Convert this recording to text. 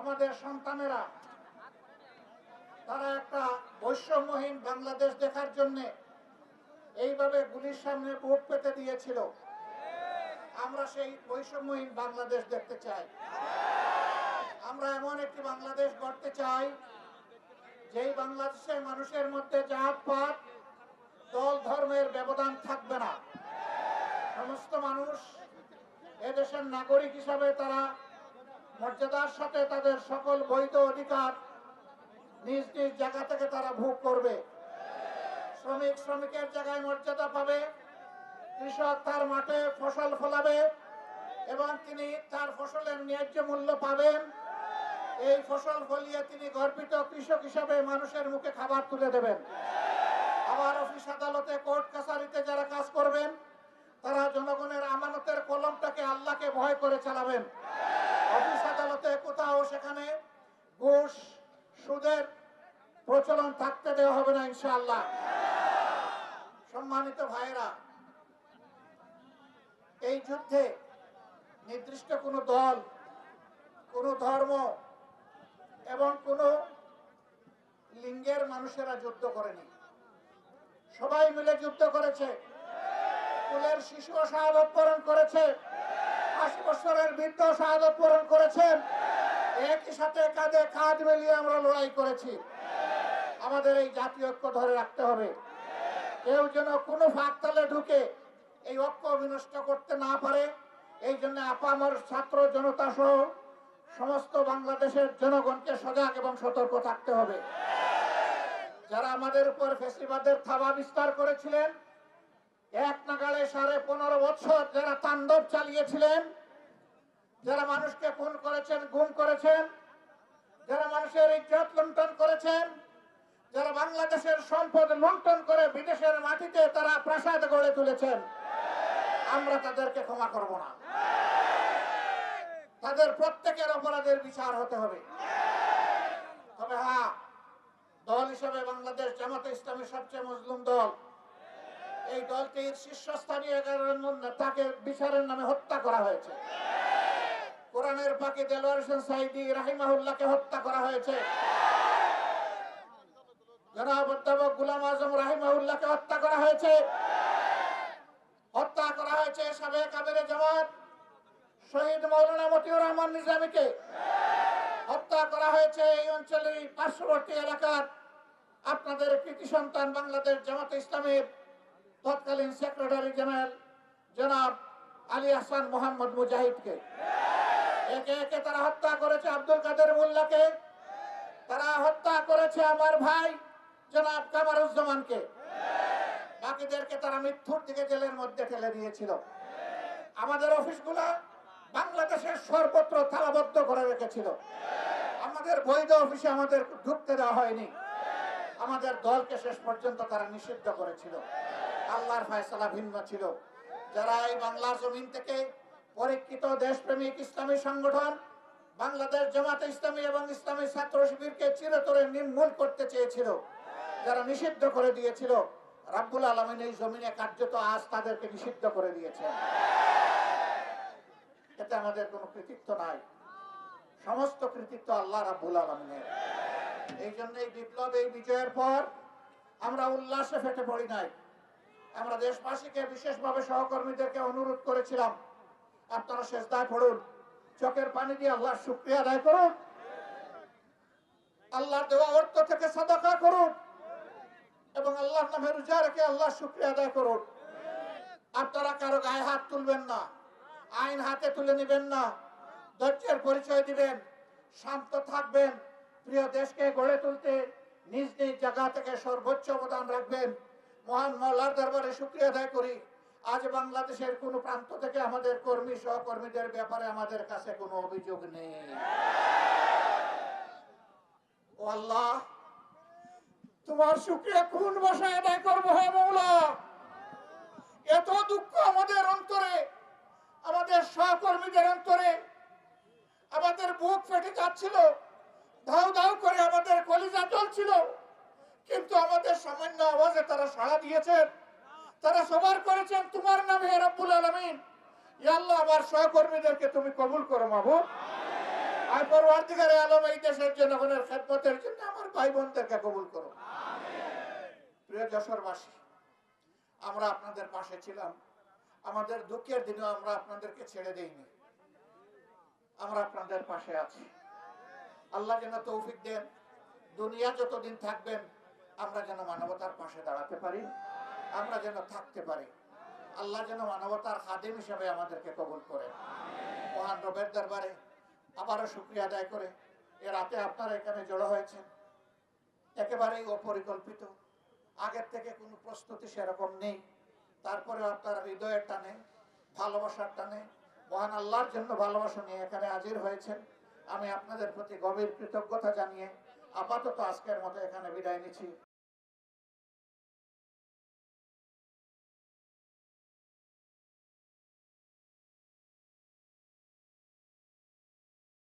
আমাদের সন্তানেরা, তারা একটা বৈষম্যহীন বাংলাদেশ দেখার জন্যে এইভাবে গুলির সামনে ভোট পেতে দিয়েছিল। আমরা সেই বৈষম্যহীন বাংলাদেশ দেখতে চাই। আমরা এমন একটি বাংলাদেশ গড়তে চাই, যেই বাংলাদেশের মানুষের মধ্যে জাত, পাত, দল, ধর্মের ব্যবধান থাকবে না। সমস্ত মানুষ এদেশের নাগরিক হিসাবে তারা মর্যাদার সাথে তাদের সকল বৈধ অধিকার নিজ নিজ জায়গা থেকে তারা ভোগ করবে। শ্রমিক শ্রমিকের জায়গায় মর্যাদা পাবে, কৃষক তার মাঠে ফসল ফলাবে এবং তিনি তার ফসলের ন্যায্য মূল্য পাবেন। এই ফসল ফলিয়ে তিনি গর্বিত কৃষক হিসাবে মানুষের মুখে খাবার তুলে দেবেন। আবার অফিস আদালতে, কোর্ট কাছারিতে যারা কাজ করবেন, তারা জনগণের আমানতের কলমটাকে আল্লাহকে ভয় করে চালাবেন। অফিস আদালতে কোথাও সেখানে ঘুষ, সুদের প্রচলন থাকতে দেওয়া হবে না, ইনশাআল্লাহ। সম্মানিত ভাইরা এই যুদ্ধে নির্দিষ্ট কোনো দল, কোনো ধর্ম এবং কোনো লিঙ্গের মানুষেরা যুদ্ধ করেনি। সবাই মিলে যুদ্ধ করেছে। কুলের শিশু শাহাদত করেছে। আশি বছরের বৃদ্ধ শাহাদত বরণ করেছেন। একই সাথে কাঁধে কাঁধ মিলিয়ে আমরা লড়াই করেছি। আমাদের এই জাতীয় ঐক্য ধরে রাখতে হবে। কেউ যেন কোনো ফাঁকতালে ঢুকে এই ঐক্য বিনষ্ট করতে না পারে, এই জন্য আপামর ছাত্র জনতা সহ সমস্ত বাংলাদেশের জনগণকে সজাগ এবং সতর্ক থাকতে হবে। যারা আমাদের উপর ফেসিবাদের থাবা বিস্তার করেছিলেন এক নাগালে সাড়ে পনেরো বছর যারা তাণ্ডব চালিয়েছিলেন, যারা মানুষকে খুন করেছেন, গুম করেছেন, যারা মানুষের ইজ্জত লুণ্ঠন করেছেন, যারা বাংলাদেশের সম্পদ লুণ্ঠন করে বিদেশের মাটিতে তারা প্রাসাদ গড়ে তুলেছেন, আমরা তাদেরকে ক্ষমা করব না। তাদের প্রত্যেকের অপরাধের বিচার হতে হবে। তবে হ্যাঁ দল হিসেবে বাংলাদেশ জামাতে ইসলামী সবচেয়ে মজলুম দল এই দলটির শীর্ষস্থানীয় নেতাকে বিচারের নামে হত্যা করা হয়েছে। কোরআনের পাকে দেলোয়ার হোসেন সাইদি রাহিমাহুল্লাহকে হত্যা করা হয়েছে। জনাব অধ্যাপক গুলাম আজম রাহিমাহুল্লাহকে হত্যা করা হয়েছে। হত্যা করা হয়েছে সাবেক আমিরে জামাত শহীদ মৌলানা মতিউর রহমান নিজামীকে। হত্যা করা হয়েছে এই অঞ্চলের পার্শ্ববর্তী এলাকার। আপনাদের কৃতি সন্তান বাংলাদেশ জামাতে ইসলামের তৎকালীন সেক্রেটারি জেনারেল জনাব আলী হাসান মোহাম্মদ মুজাহিদকে। একে একে তারা হত্যা করেছে আব্দুল কাদের মোল্লাকে। তারা হত্যা করেছে আমার ভাই জনাব কামারুজ্জামানকে। বাকিদেরকে তারা মৃত্যুর দিকে জেলের মধ্যে ঠেলে দিয়েছিল। আমাদের অফিসগুলো বাংলাদেশের সর্বত্র তালাবদ্ধ করে রেখেছিল। আমাদের বৈধ অফিসে আমাদের ঢুকতে দেওয়া হয়নি। আমাদের দলকে শেষ পর্যন্ত তারা নিষিদ্ধ করেছিল। আল্লাহর ফয়সালা ভিন্ন ছিল। যারা এই বাংলার জমিন থেকে পরীক্ষিত দেশপ্রেমিক ইসলামী সংগঠন, বাংলাদেশ জামাতে ইসলামী এবং ইসলামী ছাত্র শিবিরকে চিরতরে নির্মূল করতে চেয়েছিল, যারা নিষিদ্ধ করে দিয়েছিল, রাব্বুল আলমিন এই জমিনে কার্যত আজ তাদেরকে নিষিদ্ধ করে দিয়েছেন এতে আমাদের কোনো কৃতিত্ব নাই। সমস্ত কৃতিত্ব আল্লাহ রাব্বুল আলমিনের। এই জন্য এই বিপ্লব, এই বিজয়ের পর আমরা উল্লাসে ফেটে পড়ি নাই। আমরা দেশবাসীকে বিশেষভাবে সহকর্মীদেরকে অনুরোধ করেছিলাম, আপনারা শেষদায় পড়ুন, চোখের পানি দিয়ে আল্লাহর শুক্রিয়া আদায় করুন, আল্লাহর দেওয়া অর্থ থেকে সাদাকা করুন, এবং আল্লাহর নামে রোজা রেখে আল্লাহর শুক্রিয়া আদায় করুন। আপনারা কারও গায়ে হাত তুলবেন না, আইন হাতে তুলে নেবেন না, ধৈর্যের পরিচয় দিবেন, শান্ত থাকবেন, প্রিয় দেশকে গড়ে তুলতে নিজ নিজ জায়গা থেকে সর্বোচ্চ অবদান রাখবেন। মহান মল্লার দরবারে শুক্রিয়া আদায় করি। আজ বাংলাদেশের কোন প্রান্ত থেকে আমাদের কর্মী, সহকর্মীদের ব্যাপারে আমাদের কাছে কোনো অভিযোগ নেই। আল্লাহ, তোমার শুক্রিয়া কোন ভাষায় আদায় করব হে মৌলা? এত দুঃখ আমাদের অন্তরে, আমাদের সহকর্মীদের অন্তরে, আমাদের বুক ফেটে যাচ্ছিল ধাউ ধাউ করে আমাদের কলিজা চলছিল কিন্তু আমাদের সামান্য আওয়াজে তারা সাড়া দিয়েছেন। তারা সবার করেছেন তোমার নামে রব্বুল আলামিন। আল্লাহ আমার সহকর্মীদেরকে তুমি কবুল করো মাহবুব। আর পরবর্তীকালে আলম এই দেশের জনগণের খেদমতের জন্য আমার ভাই বোনদেরকে কবুল করো। প্রিয় যশোরবাসী আমরা আপনাদের পাশে ছিলাম। আমাদের দুঃখের দিনেও আমরা আপনাদেরকে ছেড়ে দেইনি। আমরা আপনাদের পাশে আছি। আল্লাহ যেন তৌফিক দেন। দুনিয়া যতদিন থাকবেন আমরা যেন মানবতার পাশে দাঁড়াতে পারি, আমরা যেন থাকতে পারি। আল্লাহ যেন মানবতার খাদিম হিসাবে আমাদেরকে কবুল করে মহান রবের দরবারে আবারও শুক্রিয়া আদায় করে, এ রাতে আপনারা এখানে জড়ো হয়েছেন। একেবারেই অপরিকল্পিত। আগের থেকে কোনো প্রস্তুতি সেরকম নেই। তারপরে আপনারা হৃদয়ের টানে, ভালোবাসার টানে, মহান আল্লাহর জন্য ভালোবাসা নিয়ে এখানে হাজির হয়েছেন। আমি আপনাদের প্রতি গভীর কৃতজ্ঞতা জানিয়ে আপাতত আজকের মতো এখানে বিদায় নিচ্ছি।